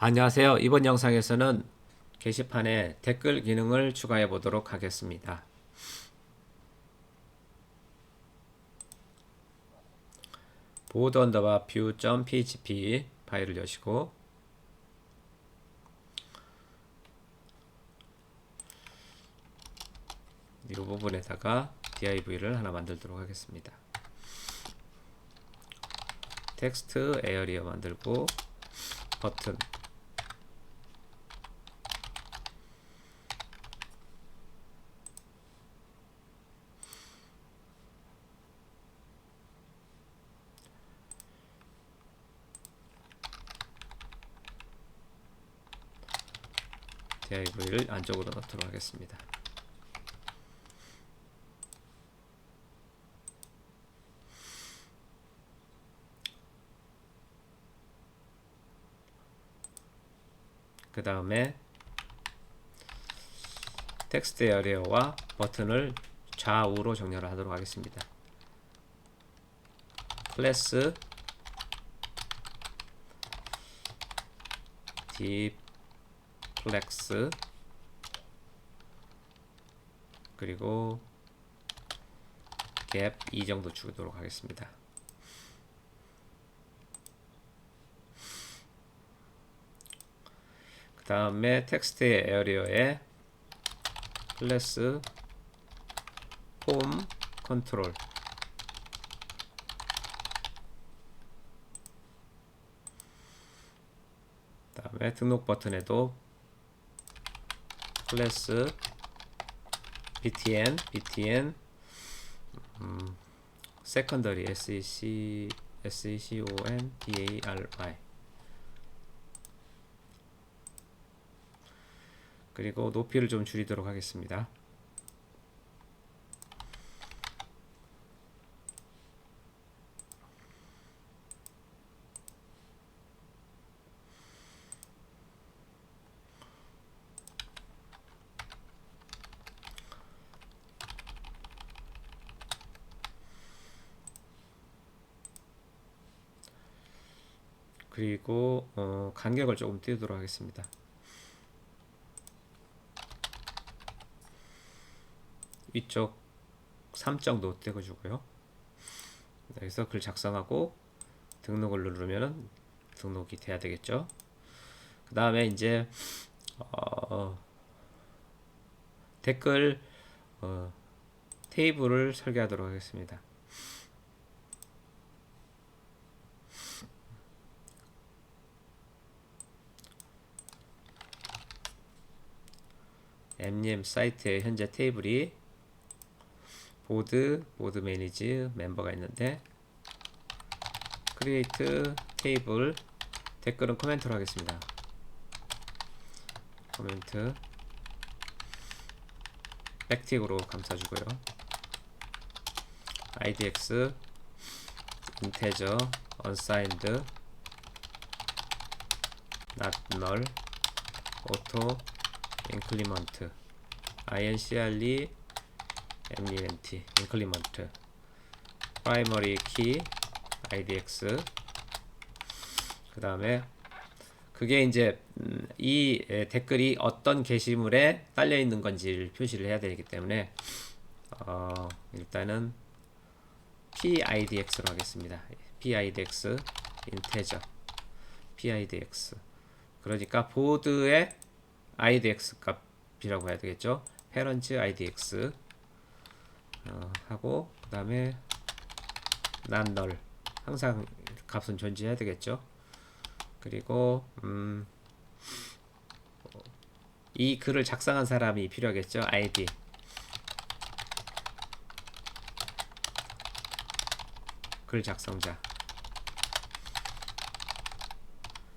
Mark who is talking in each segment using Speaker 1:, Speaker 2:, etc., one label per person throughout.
Speaker 1: 안녕하세요. 이번 영상에서는 게시판에 댓글 기능을 추가해 보도록 하겠습니다. 보드 언더바 뷰.php 파일을 여시고 이 부분에다가 div를 하나 만들도록 하겠습니다. 텍스트 에어리어 만들고 버튼 div를 안쪽으로 넣도록 하겠습니다. 그 다음에 텍스트 에어리어와 버튼을 좌우로 정렬을 하도록 하겠습니다. 클래스 디 플렉스 그리고 갭이 정도 주도록 하겠습니다. 그 다음에 텍스트 에어리어에 클래스 폼 컨트롤 그 다음에 등록 버튼에도 클래스 btn btn 음, secondary sec secon dary 그리고 높이를 좀 줄이도록 하겠습니다. 그리고 어, 간격을 조금 띄우도록 하겠습니다. 위쪽 3 정도 떼어주고요. 여기서 글 작성하고 등록을 누르면 등록이 돼야 되겠죠. 그 다음에 이제 어, 댓글 어, 테이블을 설계하도록 하겠습니다. 엠님 사이트에 현재 테이블이 보드, 보드 매니지 멤버가 있는데 크리에이트 테이블 댓글은 코멘트로 하겠습니다. 코멘트 백틱으로 감싸주고요. idx integer unsigned increment incre MENT, increment, primary key, IDX. 그 다음에 그게 이제 음, 이 댓글이 어떤 게시물에 딸려 있는 건지를 표시를 해야 되기 때문에 어, 일단은 PIDX로 하겠습니다. PIDX integer PIDX 그러니까 보드의 IDX 값이라고 해야 되겠죠. parent IDX 어, 하고 그 다음에 난 널. 항상 값은 존재해야 되겠죠? 그리고 음, 이 글을 작성한 사람이 필요하겠죠? ID 글 작성자.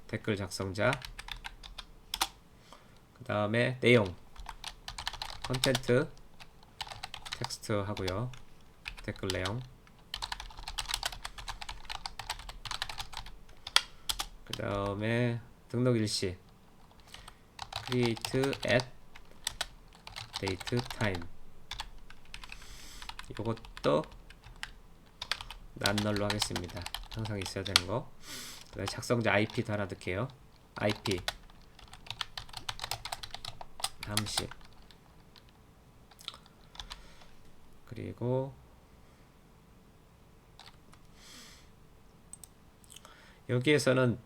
Speaker 1: 댓글 작성자 그 다음에 내용 컨텐트 텍스트 하고요. 댓글 내용. 그 다음에 등록 일시. create at date time. 이것도 난널로 하겠습니다. 항상 있어야 되는 거. 그 다음에 작성자 IP도 하나 넣게요. IP 30 그리고 여기에서는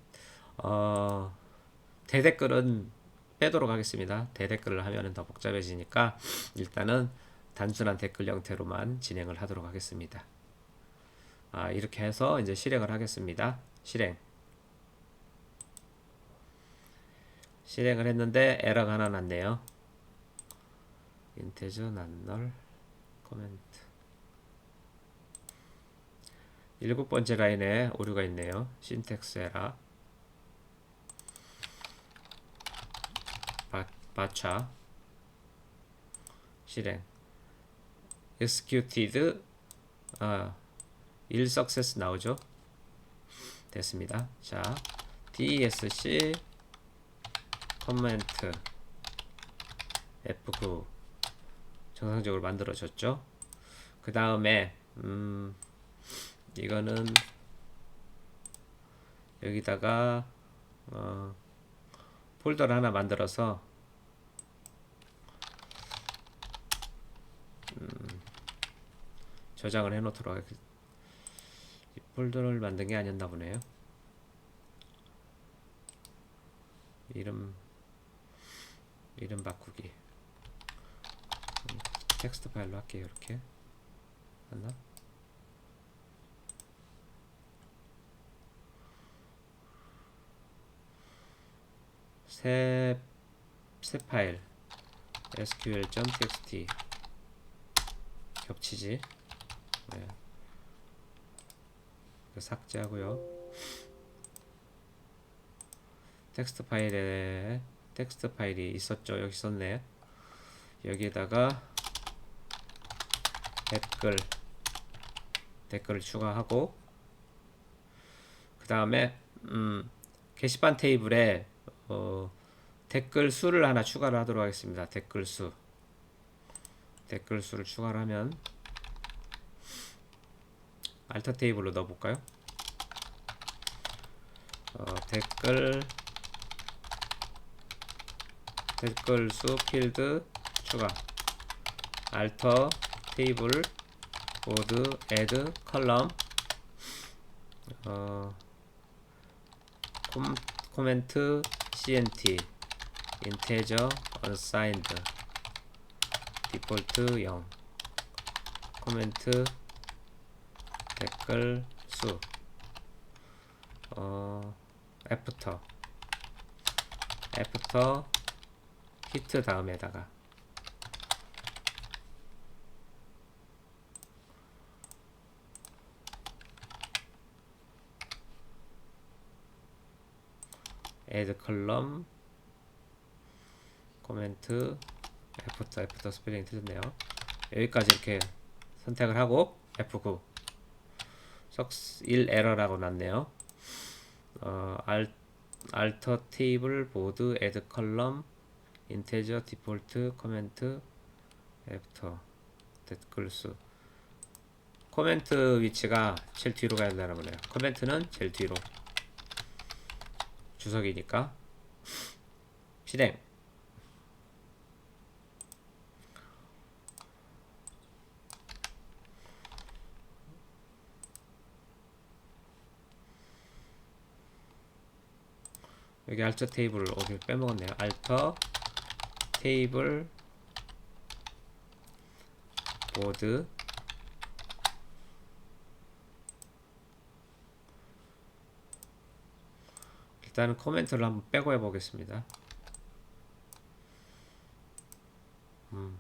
Speaker 1: 어, 대댓글은 빼도록 하겠습니다. 대댓글을 하면 더 복잡해지니까 일단은 단순한 댓글 형태로만 진행을 하도록 하겠습니다. 아, 이렇게 해서 이제 실행을 하겠습니다. 실행. 실행을 했는데 에러가 하나 났네요. 인테저 난널 코멘트. 일곱 번째 라인에 오류가 있네요. 신텍스 바, 바차. 실행. Executed. 아, 1 success 나오죠. 됐습니다. 자, DSC 커멘트. F9 정상적으로 만들어졌죠. 그 다음에 음, 이거는 여기다가 어, 폴더를 하나 만들어서 음, 저장을 해 놓도록 하겠습니다. 이 폴더를 만든 게 아니었나 보네요. 이름 이름 바꾸기 음, 텍스트 파일로 할게요 이렇게. 맞나? 새, 새 파일. sql.txt 겹치지. 네. 그 삭제하고요. 텍스트 파일에 텍스트 파일이 있었죠. 여기 있었네. 여기에다가 댓글 댓글을 추가하고 그 다음에 음, 게시판 테이블에 어, 댓글 수를 하나 추가를 하도록 하겠습니다. 댓글 수 댓글 수를 추가를 하면 알터 테이블로 넣어볼까요? 어, 댓글 댓글 수 필드 추가 알터 테이블 보드 애드 컬럼. 어, 콤, 코멘트 cnt integer 디폴트 0 코멘트 댓글 수. 어, 애프터. 애프터 히트 다음에다가 add column. 코멘트 애프터 애프터 스펠링 틀렸네요. 여기까지 이렇게 선택을 하고 F9 석스 1 에러라고 났네요. 어, 알, alter table board add column integer default comment 애프터. 댓글 수. 코멘트 위치가 제일 뒤로 가야 되나 보네요 코멘트는 제일 뒤로 주석이니까. 실행. 여기 알터 테이블을 어디 빼먹었네요. 알터 테이블 보드 일단은 코멘트를 한번 빼고 해보겠습니다. 음,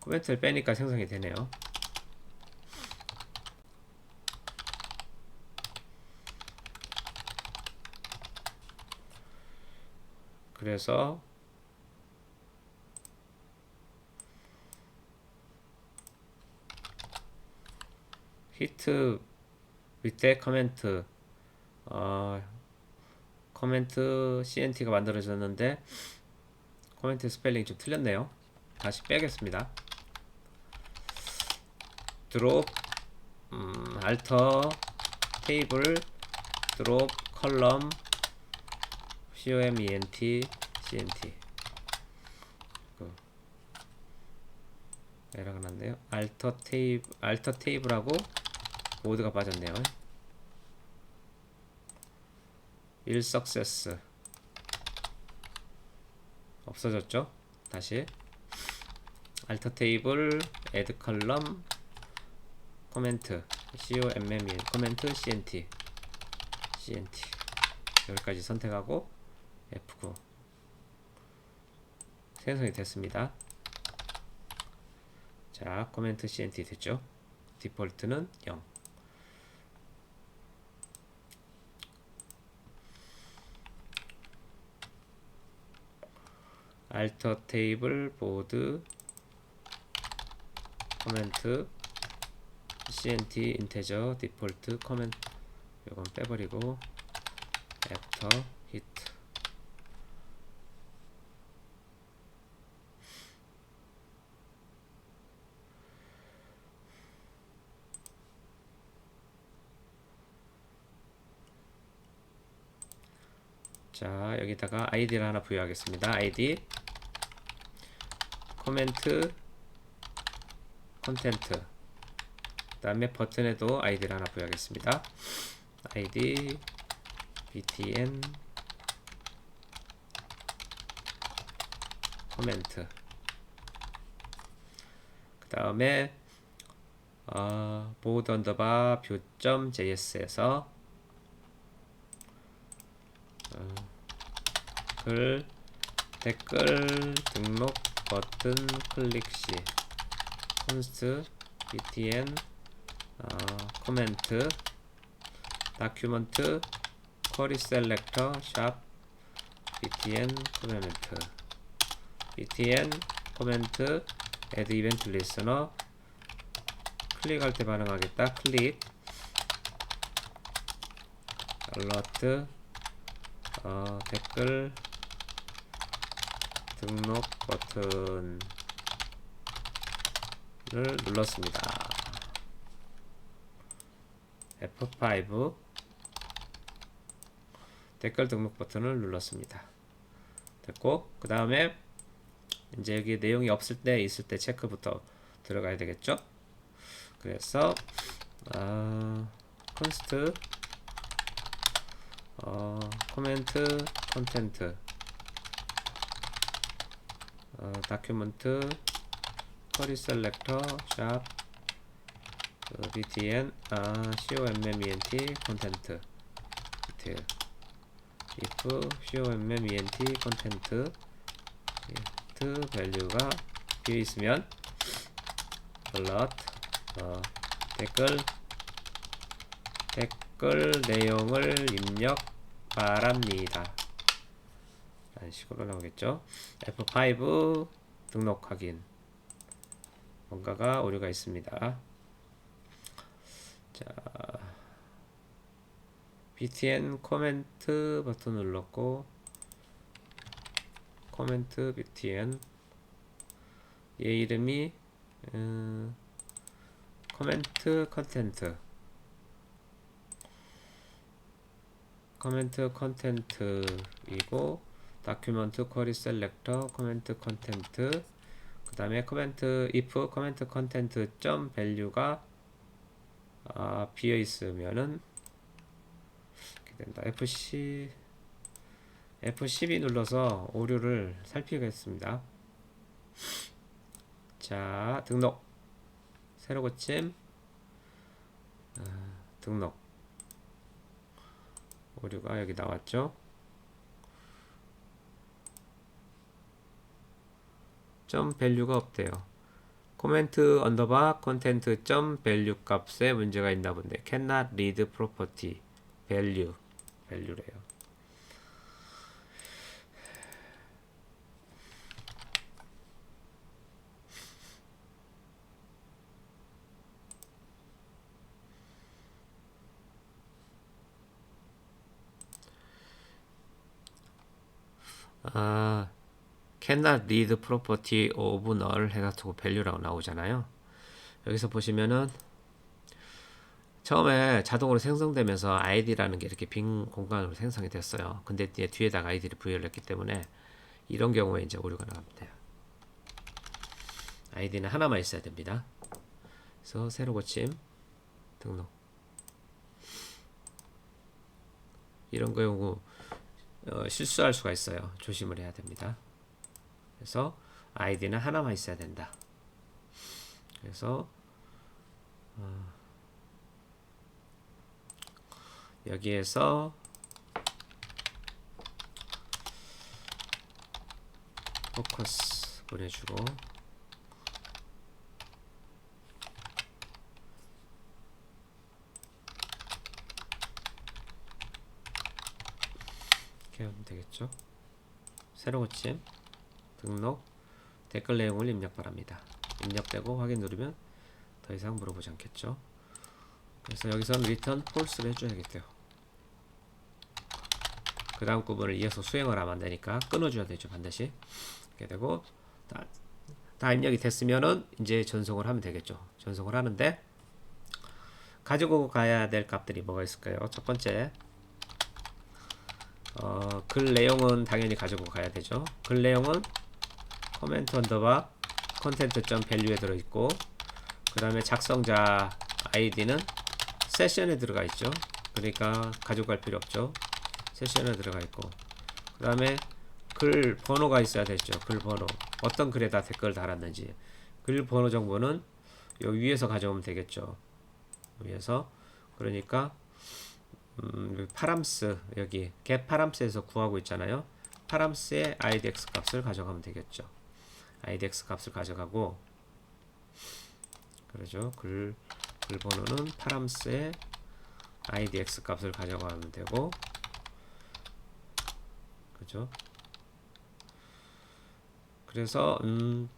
Speaker 1: 코멘트를 빼니까 생성이 되네요. 그래서 히트 밑에 커멘트 어, 커멘트 CNT가 만들어졌는데 코멘트 스펠링 좀 틀렸네요. 다시 빼겠습니다. 드롭 음, 알터 테이블 드롭 컬럼 COMENT CNT 그 에러가 났네요. 알터 테이블 알터 테이블하고 모드가 빠졌네요. 1 석세스 없어졌죠? 다시 알터 테이블 애드 컬럼 코멘트 COMME 코멘트 CNT CNT 여기까지 선택하고 F9 생성이 됐습니다. 자, 코멘트 CNT 됐죠? 디폴트는 0. 알터 테이블 보드 코멘트 CNT 인테저 디폴트 코멘트 요건 빼버리고 애프터 히트 자 여기다가 아이디를 하나 부여하겠습니다. 아이디. 코멘트. 콘텐트. 그 다음에 버튼에도 아이디를 하나 부여하겠습니다. 아이디. btn. 코멘트. 그 다음에 어, 보드 언더바 뷰점 js에서 글 댓글 등록 버튼 클릭 시 콘스트 btn 어, 코멘트 다큐먼트 쿼리 셀렉터 샵 btn 코멘트. btn 코멘트 add 이벤트 리스너 클릭할 때 반응하겠다. 클릭. 알러트 어, 댓글 등록 버튼을 눌렀습니다. F5 댓글 등록 버튼을 눌렀습니다. 됐고 그 다음에 이제 여기 내용이 없을 때 있을 때 체크부터 들어가야 되겠죠? 그래서 어, 컨스트 어, 코멘트 컨텐트 어, 다큐멘트 쿼리 셀렉터 샵 그, btn 아, comment 컨텐트 디테일 if comment 컨텐트 트 밸류가 비어 있으면 alert 어, 댓글 댓글 내용을 입력 바랍니다. 라는 식으로 나오겠죠. F5 등록 확인. 뭔가가 오류가 있습니다. 자, btn 코멘트 버튼 눌렀고 코멘트 btn 얘 이름이 음, 코멘트 컨텐트 코멘트 컨텐트이고 다큐먼트 쿼리 셀렉터 코멘트 컨텐트 그 다음에 코멘트 if 코멘트 컨텐트 점 밸류가 아, 비어 있으면은 이렇게 된다. F10 F12 눌러서 오류를 살피겠습니다. 자 등록. 새로 고침. 아, 등록. 오류가 여기 나왔죠 점 밸류가 없대요 코멘트 언더바 컨텐트 점 밸류 값에 문제가 있나 본데 cannot read property value 밸류래요 아, cannot read property of null 해가지고 value라고 나오잖아요. 여기서 보시면은 처음에 자동으로 생성되면서 아이디라는 게 이렇게 빈 공간으로 생성이 됐어요. 근데 뒤에 뒤에다가 아이디를 부여를 했기 때문에 이런 경우에 이제 오류가 나갑니다. 아이디는 하나만 있어야 됩니다. 그래서 새로 고침 등록 이런 경우 어, 실수할 수가 있어요. 조심을 해야 됩니다. 그래서 아이디는 하나만 있어야 된다. 그래서 어, 여기에서 포커스 보내주고 이렇게 하면 되겠죠 새로 고침 등록 댓글 내용을 입력 바랍니다. 입력되고 확인 누르면 더 이상 물어보지 않겠죠? 그래서 여기서는 return false를 해줘야겠대요. 그 다음 구문을 이어서 수행을 하면 안 되니까 끊어줘야 되죠 반드시. 이렇게 되고 다, 다 입력이 됐으면은 이제 전송을 하면 되겠죠. 전송을 하는데 가지고 가야 될 값들이 뭐가 있을까요? 첫 번째 어, 글 내용은 당연히 가지고 가야 되죠. 글 내용은 코멘트 언더바 컨텐트. 점 밸류에 들어있고 그 다음에 작성자 아이디는 세션에 들어가 있죠. 그러니까 가지고 갈 필요 없죠. 세션에 들어가 있고. 그 다음에 글 번호가 있어야 되죠. 글 번호. 어떤 글에다 댓글 달았는지. 글 번호 정보는 여기 위에서 가져오면 되겠죠. 위에서. 그러니까 음, 파람스 여기 get 파람스에서 구하고 있잖아요. 파람스의 idx 값을 가져가면 되겠죠 idx 값을 가져가고 그러죠. 글, 글 번호는 파람스의 idx 값을 가져가면 되고 그죠? 그래서 음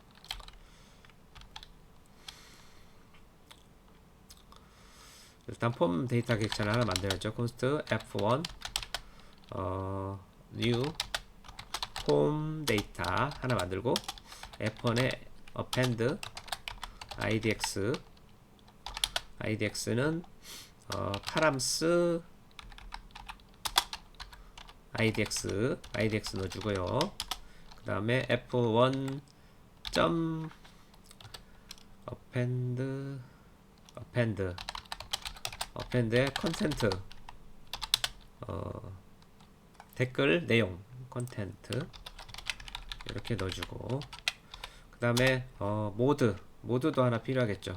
Speaker 1: 일단 폼 데이터 객체를 하나 만들었죠. const f1 어, new 폼 데이터 하나 만들고 f1에 append idx idx는 어, 파람스 idx idx 넣어주고요 그 다음에 f1 점 append append append의 컨텐트 어, 댓글 내용 컨텐트 이렇게 넣어주고 그 다음에 어, 모드 모드도 하나 필요하겠죠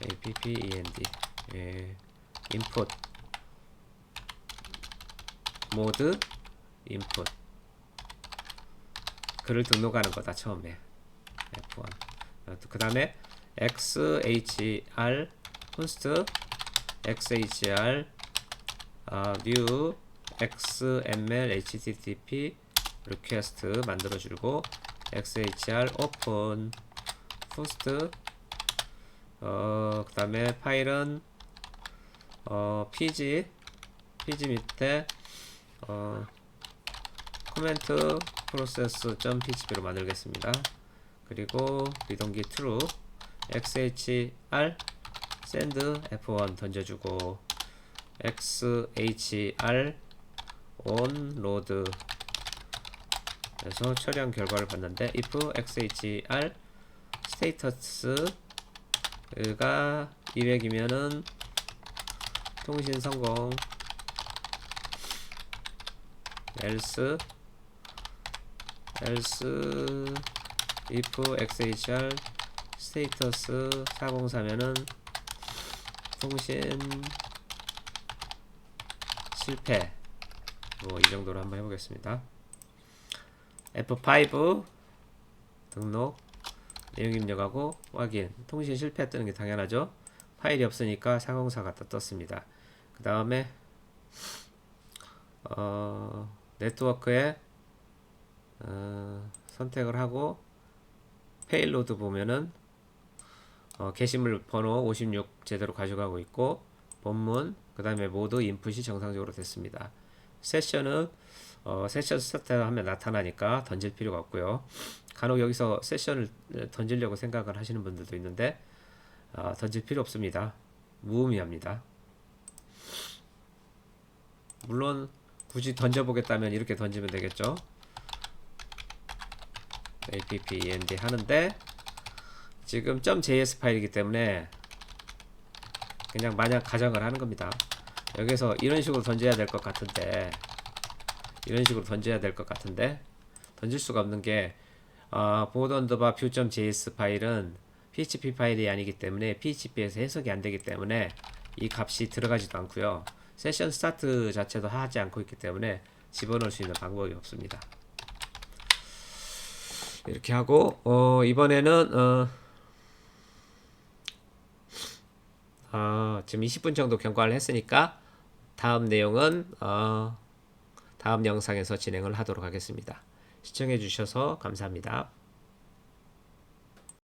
Speaker 1: append 예, input 모드 input 글을 등록하는 거다 처음에 F1 그 다음에 xhr const xhr 아, new xml http request 만들어주고 xhr open first 어, 그 다음에 파일은 어, pg pg 밑에 어, 코멘트 process.php로 만들겠습니다. 그리고 리동기 true xhr send f1 던져주고 xhr on load 그래서 처리한 결과를 봤는데 if xhr status가 200이면은 통신 성공. else else if xhr 스테이터스 404면은 통신 실패. 뭐 이 정도로 한번 해보겠습니다 F5 등록 내용 입력하고 확인 통신 실패 뜨는 게 당연하죠 파일이 없으니까 404가 떴습니다 그 다음에 어, 네트워크에 어, 선택을 하고 페일로드 보면은 어, 게시물 번호 56 제대로 가져가고 있고 본문 그 다음에 모두 인풋이 정상적으로 됐습니다. 세션은 어, 세션 스타트 하면 나타나니까 던질 필요가 없고요. 간혹 여기서 세션을 던지려고 생각을 하시는 분들도 있는데 어, 던질 필요 없습니다. 무의미합니다. 물론 굳이 던져보겠다면 이렇게 던지면 되겠죠. append 하는데 지금 .js 파일이기 때문에 그냥 마냥 가정을 하는 겁니다. 여기서 이런 식으로 던져야 될 것 같은데 이런 식으로 던져야 될 것 같은데 던질 수가 없는 게 어, 보드 언더바 뷰.js 파일은 PHP 파일이 아니기 때문에 PHP에서 해석이 안 되기 때문에 이 값이 들어가지도 않고요. 세션 스타트 자체도 하지 않고 있기 때문에 집어넣을 수 있는 방법이 없습니다. 이렇게 하고 어, 이번에는 어, 어, 지금 20분 정도 경과를 했으니까 다음 내용은 어, 다음 영상에서 진행을 하도록 하겠습니다. 시청해 주셔서 감사합니다.